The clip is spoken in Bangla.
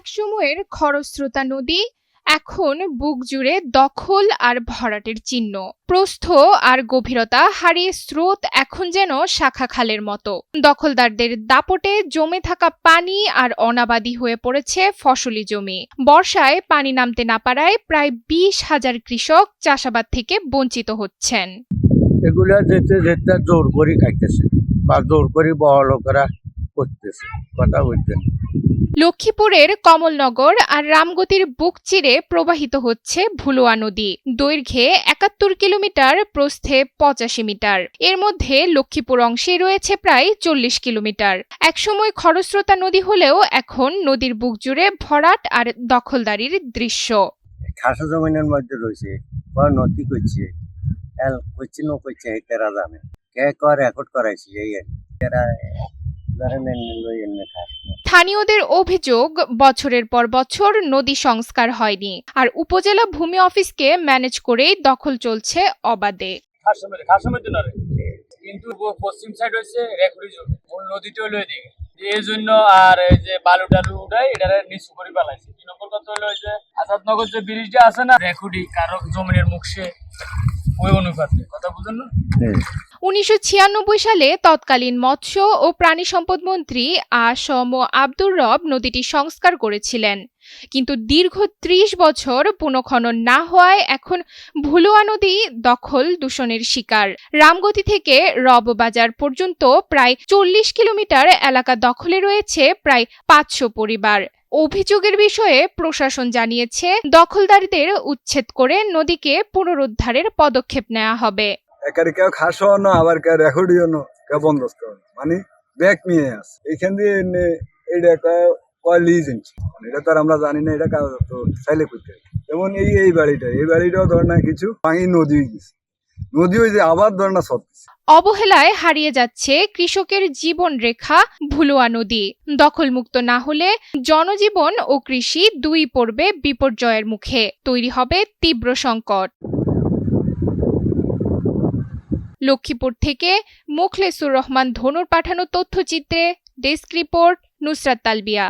একসময়ের খরস্রোতা নদী, এখন বুক জুড়ে দখল আর ভরাটের চিহ্ন। প্রস্থ আর গভীরতা হারিয়ে স্রোত এখন যেন শাখা খালের মতো। দখলদারদের দাপটে জমে থাকা পানি আর অনাবাদি হয়ে পড়েছে ফসলি জমি। বর্ষায় পানি নামতে না পারায় প্রায় বিশ হাজার কৃষক চাষাবাদ থেকে বঞ্চিত হচ্ছেন। এগুলো যেতে যেতে জোর করে খাইতেছে বা জোর করে বড় লোকেরা করতেছে, কথা বলছেন লক্ষ্মীপুরের কমলনগর আর রামগতির বুক চিরে প্রবাহিত হচ্ছে ভুলুয়া নদী। দৈর্ঘ্যে একাত্তর কিলোমিটার, প্রস্থে পঁচাশি মিটার। এর মধ্যে লক্ষ্মীপুর অংশে রয়েছে প্রায় চল্লিশ কিলোমিটার। একসময় খরস্রোতা নদী হলেও এখন নদীর বুক জুড়ে ভরাট আর দখলদারির দৃশ্য। খাসা জমিনের মধ্যে রয়েছে। বা নদী করছে এল করছে ন করছে কে কর রেকর্ড করাইছে, এই ধরেন লই খাস। স্থানীয়দের অভিযোগ, বছরের পর বছর নদী সংস্কার হয়নি, আর উপজেলা ভূমি অফিসকে ম্যানেজ করেই দখল চলছে অবাধে। কিন্তু পশ্চিম সাইড হচ্ছে রেকুড়ি জমি। মূল নদীটা হলো এদিকে। এই জন্য আর এই যে বালু টালু উঠাই, এটারে নিচু করে পেলাইছে দুই নম্বর কথা হলো যে আজাদনগর যে ব্রিজটা আছে না, রেকুড়ি কারও জমিনের মুখে ওই অনুপাতে কথা বুঝেন না? উনিশশো ছিয়ানব্বই সালে তৎকালীন মৎস্য ও প্রাণী সম্পদ মন্ত্রী আ সম আব্দুর রব নদীটি সংস্কার করেছিলেন। কিন্তু দীর্ঘ ত্রিশ বছর পুনঃখনন না হওয়ায় এখন ভুলুয়া নদী দখল দূষণের শিকার। রামগতি থেকে রব বাজার পর্যন্ত প্রায় চল্লিশ কিলোমিটার এলাকা দখলে রয়েছে প্রায় পাঁচশো পরিবার। অভিযোগের বিষয়ে প্রশাসন জানিয়েছে, দখলদারদের উচ্ছেদ করে নদীকে পুনরুদ্ধারের পদক্ষেপ নেওয়া হবে। মানে ব্যাগ নিয়ে আস। এইখান দিয়ে কয়- কয় লিজ এনেছে মানে এটা তো আর আমরা জানি না, এটা তো চাইলে করতে যেমন এই এই বাড়িটা, এই বাড়িটাও ধর না কিছু পানি নদী গেছে। নদী হয়ে যে আবার ধর না সব অবহেলায় হারিয়ে যাচ্ছে কৃষকের জীবন রেখা ভুলুয়া নদী। দখলমুক্ত না হলে জনজীবন ও কৃষি দুই পড়বে বিপর্যয়ের মুখে। তৈরি হবে তীব্র সংকট। লক্ষ্মীপুর থেকে মুখলেসুর রহমান ধনুর পাঠানো তথ্যচিত্রে ডেস্ক রিপোর্ট, নুসরাত তালবিয়া।